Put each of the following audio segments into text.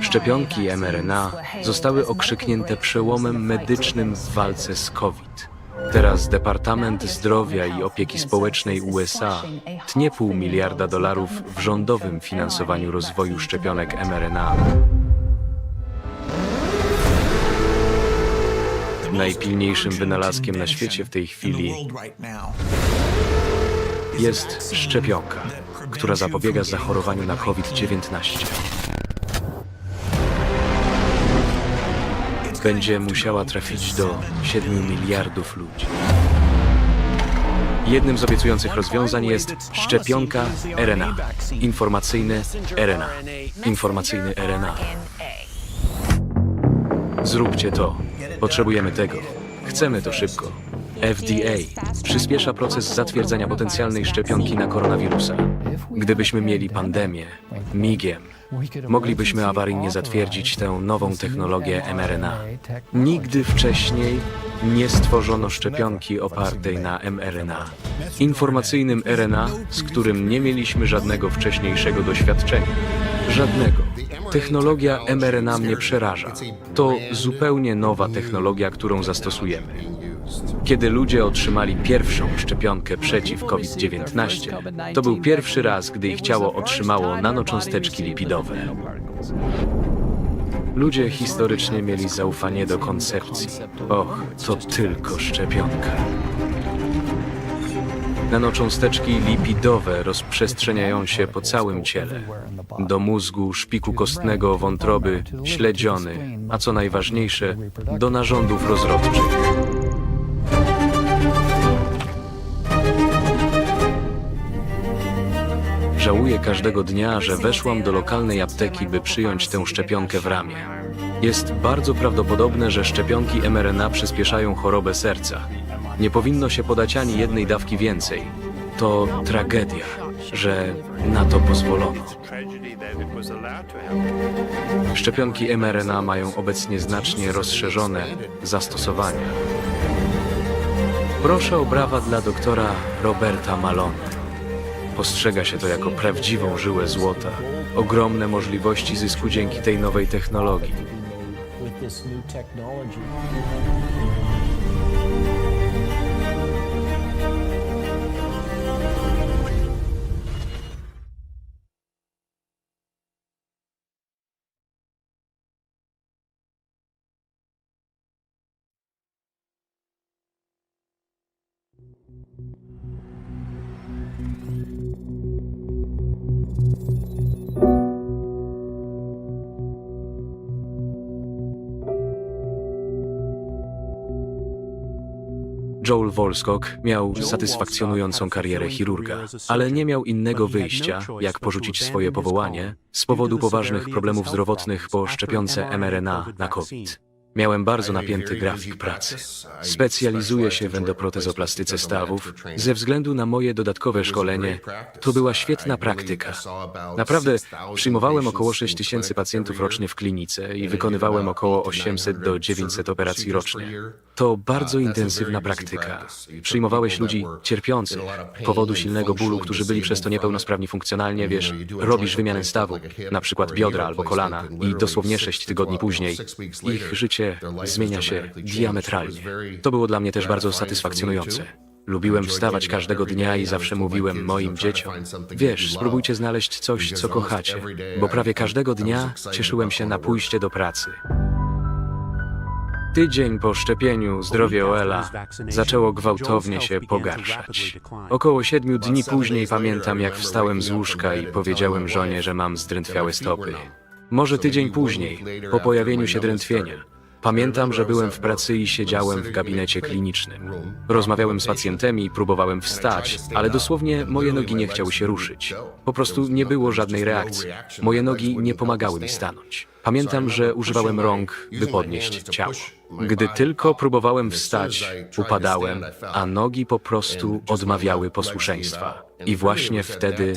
Szczepionki mRNA zostały okrzyknięte przełomem medycznym w walce z COVID. Teraz Departament Zdrowia i Opieki Społecznej USA tnie pół miliarda dolarów w rządowym finansowaniu rozwoju szczepionek mRNA. Najpilniejszym wynalazkiem na świecie w tej chwili jest szczepionka, która zapobiega zachorowaniu na COVID-19. Będzie musiała trafić do 7 miliardów ludzi. Jednym z obiecujących rozwiązań jest szczepionka RNA. Informacyjny RNA. Informacyjny RNA. Zróbcie to. Potrzebujemy tego. Chcemy to szybko. FDA przyspiesza proces zatwierdzania potencjalnej szczepionki na koronawirusa. Gdybyśmy mieli pandemię, migiem, moglibyśmy awaryjnie zatwierdzić tę nową technologię mRNA. Nigdy wcześniej nie stworzono szczepionki opartej na mRNA. Informacyjnym RNA, z którym nie mieliśmy żadnego wcześniejszego doświadczenia. Żadnego. Technologia mRNA mnie przeraża. To zupełnie nowa technologia, którą zastosujemy. Kiedy ludzie otrzymali pierwszą szczepionkę przeciw COVID-19, to był pierwszy raz, gdy ich ciało otrzymało nanocząsteczki lipidowe. Ludzie historycznie mieli zaufanie do koncepcji. Och, to tylko szczepionka. Nanocząsteczki lipidowe rozprzestrzeniają się po całym ciele. Do mózgu, szpiku kostnego, wątroby, śledziony, a co najważniejsze, do narządów rozrodczych. Żałuję każdego dnia, że weszłam do lokalnej apteki, by przyjąć tę szczepionkę w ramię. Jest bardzo prawdopodobne, że szczepionki mRNA przyspieszają chorobę serca. Nie powinno się podać ani jednej dawki więcej. To tragedia, że na to pozwolono. Szczepionki mRNA mają obecnie znacznie rozszerzone zastosowania. Proszę o brawa dla doktora Roberta Malone. Postrzega się to jako prawdziwą żyłę złota. Ogromne możliwości zysku dzięki tej nowej technologii. Joel Wolskok miał satysfakcjonującą karierę chirurga, ale nie miał innego wyjścia, jak porzucić swoje powołanie z powodu poważnych problemów zdrowotnych po szczepionce mRNA na COVID. Miałem bardzo napięty grafik pracy. Specjalizuję się w endoprotezoplastyce stawów. Ze względu na moje dodatkowe szkolenie, to była świetna praktyka. Naprawdę przyjmowałem około 6 tysięcy pacjentów rocznie w klinice i wykonywałem około 800 do 900 operacji rocznie. To bardzo intensywna praktyka. Przyjmowałeś ludzi cierpiących, z powodu silnego bólu, którzy byli przez to niepełnosprawni funkcjonalnie, wiesz, robisz wymianę stawu, na przykład biodra albo kolana i dosłownie 6 tygodni później ich życie zmienia się diametralnie. To było dla mnie też bardzo satysfakcjonujące. Lubiłem wstawać każdego dnia i zawsze mówiłem moim dzieciom: Wiesz, spróbujcie znaleźć coś, co kochacie, bo prawie każdego dnia cieszyłem się na pójście do pracy. Tydzień po szczepieniu zdrowie Oela zaczęło gwałtownie się pogarszać. Około siedmiu dni później pamiętam, jak wstałem z łóżka i powiedziałem żonie, że mam zdrętwiałe stopy. Może tydzień później, po pojawieniu się drętwienia, Pamiętam, że byłem w pracy i siedziałem w gabinecie klinicznym. Rozmawiałem z pacjentami i próbowałem wstać, ale dosłownie moje nogi nie chciały się ruszyć. Po prostu nie było żadnej reakcji. Moje nogi nie pomagały mi stanąć. Pamiętam, że używałem rąk, by podnieść ciało. Gdy tylko próbowałem wstać, upadałem, a nogi po prostu odmawiały posłuszeństwa. I właśnie wtedy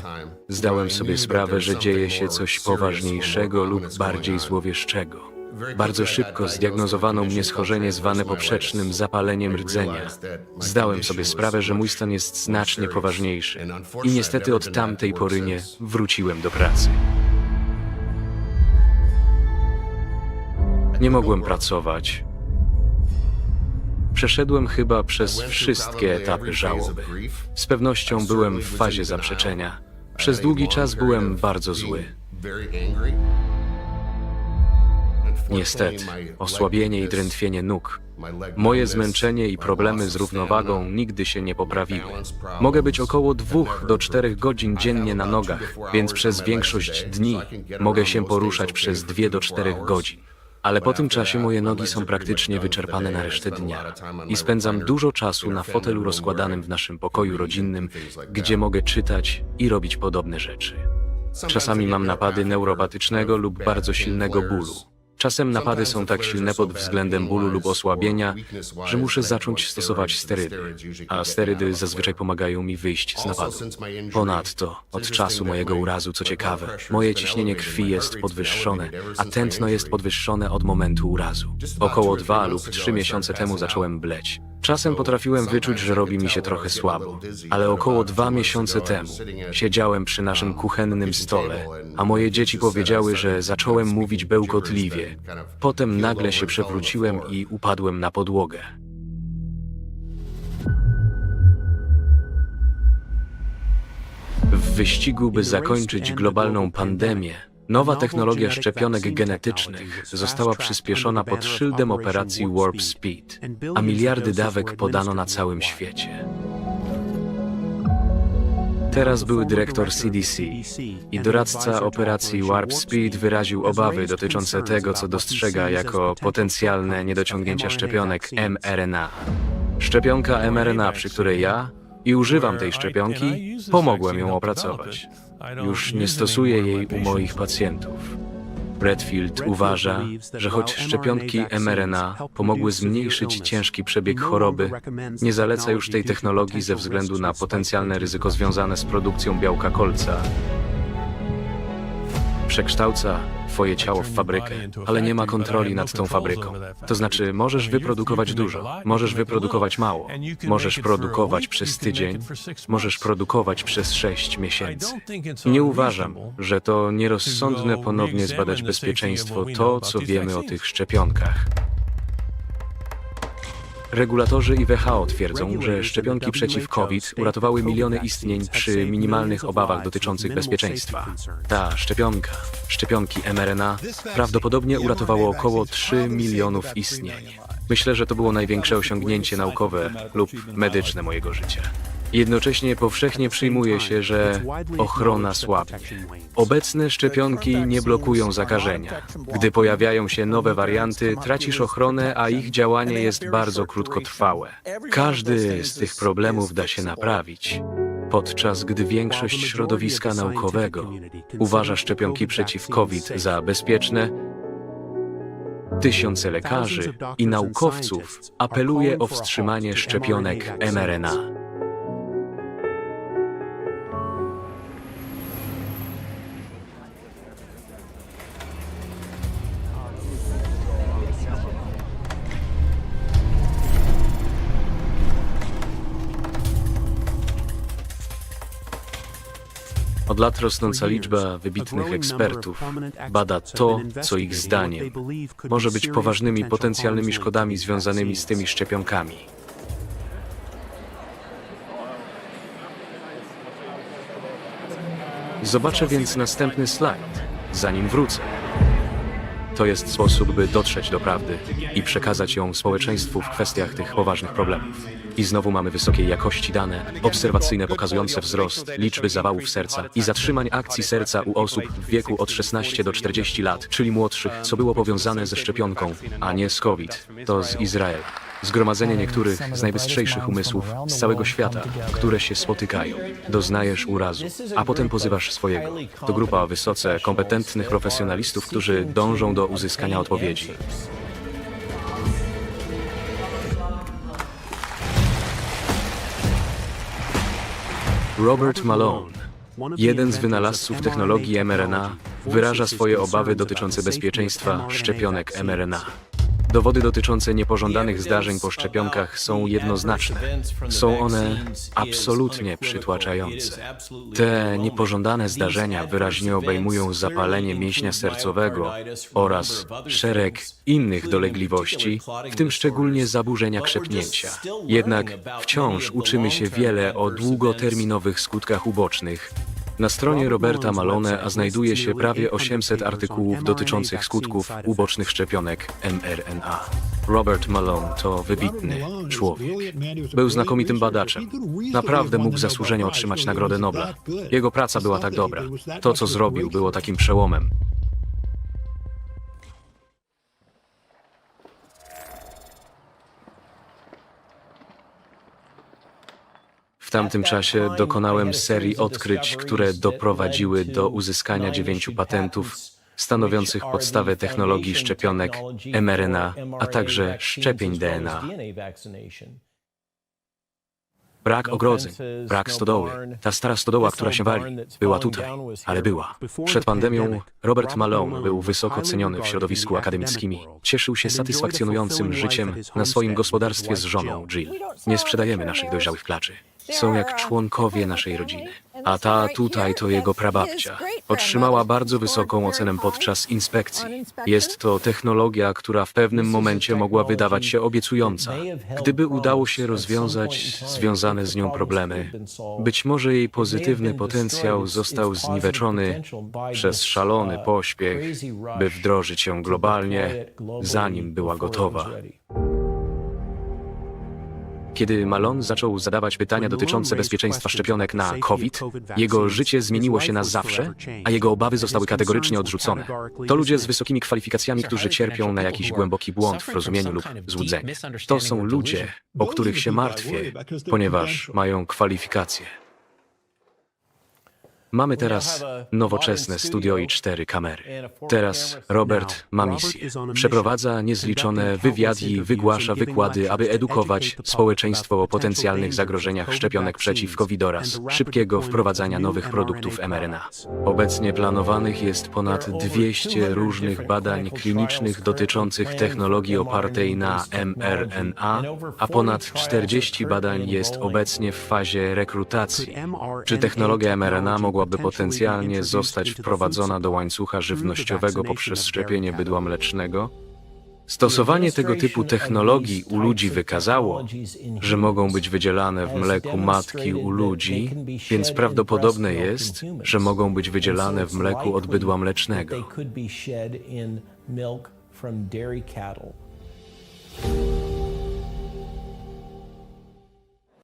zdałem sobie sprawę, że dzieje się coś poważniejszego lub bardziej złowieszczego. Bardzo szybko zdiagnozowano mnie schorzenie zwane poprzecznym zapaleniem rdzenia. Zdałem sobie sprawę, że mój stan jest znacznie poważniejszy i niestety od tamtej pory nie wróciłem do pracy. Nie mogłem pracować. Przeszedłem chyba przez wszystkie etapy żałoby. Z pewnością byłem w fazie zaprzeczenia. Przez długi czas byłem bardzo zły. Niestety, osłabienie i drętwienie nóg, moje zmęczenie i problemy z równowagą nigdy się nie poprawiły. Mogę być około dwóch do czterech godzin dziennie na nogach, więc przez większość dni mogę się poruszać przez dwie do czterech godzin. Ale po tym czasie moje nogi są praktycznie wyczerpane na resztę dnia i spędzam dużo czasu na fotelu rozkładanym w naszym pokoju rodzinnym, gdzie mogę czytać i robić podobne rzeczy. Czasami mam napady neuropatycznego lub bardzo silnego bólu. Czasem napady są tak silne pod względem bólu lub osłabienia, że muszę zacząć stosować sterydy, a sterydy zazwyczaj pomagają mi wyjść z napadu. Ponadto, od czasu mojego urazu, co ciekawe, moje ciśnienie krwi jest podwyższone, a tętno jest podwyższone od momentu urazu. Około dwa lub trzy miesiące temu zacząłem bleć. Czasem potrafiłem wyczuć, że robi mi się trochę słabo, ale około dwa miesiące temu siedziałem przy naszym kuchennym stole, a moje dzieci powiedziały, że zacząłem mówić bełkotliwie. Potem nagle się przewróciłem i upadłem na podłogę. W wyścigu, by zakończyć globalną pandemię, nowa technologia szczepionek genetycznych została przyspieszona pod szyldem operacji Warp Speed, a miliardy dawek podano na całym świecie. Teraz były dyrektor CDC i doradca operacji Warp Speed wyraził obawy dotyczące tego, co dostrzega jako potencjalne niedociągnięcia szczepionek mRNA. Szczepionka mRNA, przy której ja i używam tej szczepionki, pomogłem ją opracować. Już nie stosuję jej u moich pacjentów. Redfield uważa, że choć szczepionki mRNA pomogły zmniejszyć ciężki przebieg choroby, nie zaleca już tej technologii ze względu na potencjalne ryzyko związane z produkcją białka kolca. Przekształca twoje ciało w fabrykę, ale nie ma kontroli nad tą fabryką. To znaczy, możesz wyprodukować dużo, możesz wyprodukować mało, możesz produkować przez tydzień, możesz produkować przez sześć miesięcy. Nie uważam, że to nierozsądne ponownie zbadać bezpieczeństwo to, co wiemy o tych szczepionkach. Regulatorzy i WHO twierdzą, że szczepionki przeciw COVID uratowały miliony istnień przy minimalnych obawach dotyczących bezpieczeństwa. Ta szczepionka, szczepionki mRNA, prawdopodobnie uratowało około 3 milionów istnień. Myślę, że to było największe osiągnięcie naukowe lub medyczne mojego życia. Jednocześnie powszechnie przyjmuje się, że ochrona słabnie. Obecne szczepionki nie blokują zakażenia. Gdy pojawiają się nowe warianty, tracisz ochronę, a ich działanie jest bardzo krótkotrwałe. Każdy z tych problemów da się naprawić. Podczas gdy większość środowiska naukowego uważa szczepionki przeciw COVID za bezpieczne, tysiące lekarzy i naukowców apeluje o wstrzymanie szczepionek mRNA. Od lat rosnąca liczba wybitnych ekspertów bada to, co ich zdaniem może być poważnymi potencjalnymi szkodami związanymi z tymi szczepionkami. Zobaczę więc następny slajd, zanim wrócę. To jest sposób, by dotrzeć do prawdy i przekazać ją społeczeństwu w kwestiach tych poważnych problemów. I znowu mamy wysokiej jakości dane, obserwacyjne pokazujące wzrost liczby zawałów serca i zatrzymań akcji serca u osób w wieku od 16 do 40 lat, czyli młodszych, co było powiązane ze szczepionką, a nie z COVID. To z Izraela. Zgromadzenie niektórych z najbystrzejszych umysłów z całego świata, które się spotykają. Doznajesz urazu, a potem pozywasz swojego. To grupa wysoce kompetentnych profesjonalistów, którzy dążą do uzyskania odpowiedzi. Robert Malone, jeden z wynalazców technologii mRNA, wyraża swoje obawy dotyczące bezpieczeństwa szczepionek mRNA. Dowody dotyczące niepożądanych zdarzeń po szczepionkach są jednoznaczne. Są one absolutnie przytłaczające. Te niepożądane zdarzenia wyraźnie obejmują zapalenie mięśnia sercowego oraz szereg innych dolegliwości, w tym szczególnie zaburzenia krzepnięcia. Jednak wciąż uczymy się wiele o długoterminowych skutkach ubocznych. Na stronie Roberta Malone a znajduje się prawie 800 artykułów dotyczących skutków ubocznych szczepionek mRNA. Robert Malone to wybitny człowiek. Był znakomitym badaczem. Naprawdę mógł zasłużenie otrzymać Nagrodę Nobla. Jego praca była tak dobra. To, co zrobił, było takim przełomem. Tamtym czasie dokonałem serii odkryć, które doprowadziły do uzyskania dziewięciu patentów stanowiących podstawę technologii szczepionek mRNA, a także szczepień DNA. Brak ogrodzeń, brak stodoły. Ta stara stodoła, która się wali, była tutaj, ale była. Przed pandemią Robert Malone był wysoko ceniony w środowisku akademickim. Cieszył się satysfakcjonującym życiem na swoim gospodarstwie z żoną Jill. Nie sprzedajemy naszych dojrzałych klaczy. Są jak członkowie naszej rodziny. A ta tutaj to jego prababcia. Otrzymała bardzo wysoką ocenę podczas inspekcji. Jest to technologia, która w pewnym momencie mogła wydawać się obiecująca. Gdyby udało się rozwiązać związane z nią problemy, być może jej pozytywny potencjał został zniweczony przez szalony pośpiech, by wdrożyć ją globalnie, zanim była gotowa. Kiedy Malone zaczął zadawać pytania dotyczące bezpieczeństwa szczepionek na COVID, jego życie zmieniło się na zawsze, a jego obawy zostały kategorycznie odrzucone. To ludzie z wysokimi kwalifikacjami, którzy cierpią na jakiś głęboki błąd w rozumieniu lub złudzeniu. To są ludzie, o których się martwię, ponieważ mają kwalifikacje. Mamy teraz nowoczesne studio i cztery kamery. Teraz Robert ma misję. Przeprowadza niezliczone wywiady i wygłasza wykłady, aby edukować społeczeństwo o potencjalnych zagrożeniach szczepionek przeciw COVID oraz szybkiego wprowadzania nowych produktów mRNA. Obecnie planowanych jest ponad 200 różnych badań klinicznych dotyczących technologii opartej na mRNA, a ponad 40 badań jest obecnie w fazie rekrutacji. Czy technologia mRNA mogłaby potencjalnie zostać wprowadzona do łańcucha żywnościowego poprzez szczepienie bydła mlecznego? Stosowanie tego typu technologii u ludzi wykazało, że mogą być wydzielane w mleku matki u ludzi, więc prawdopodobne jest, że mogą być wydzielane w mleku od bydła mlecznego.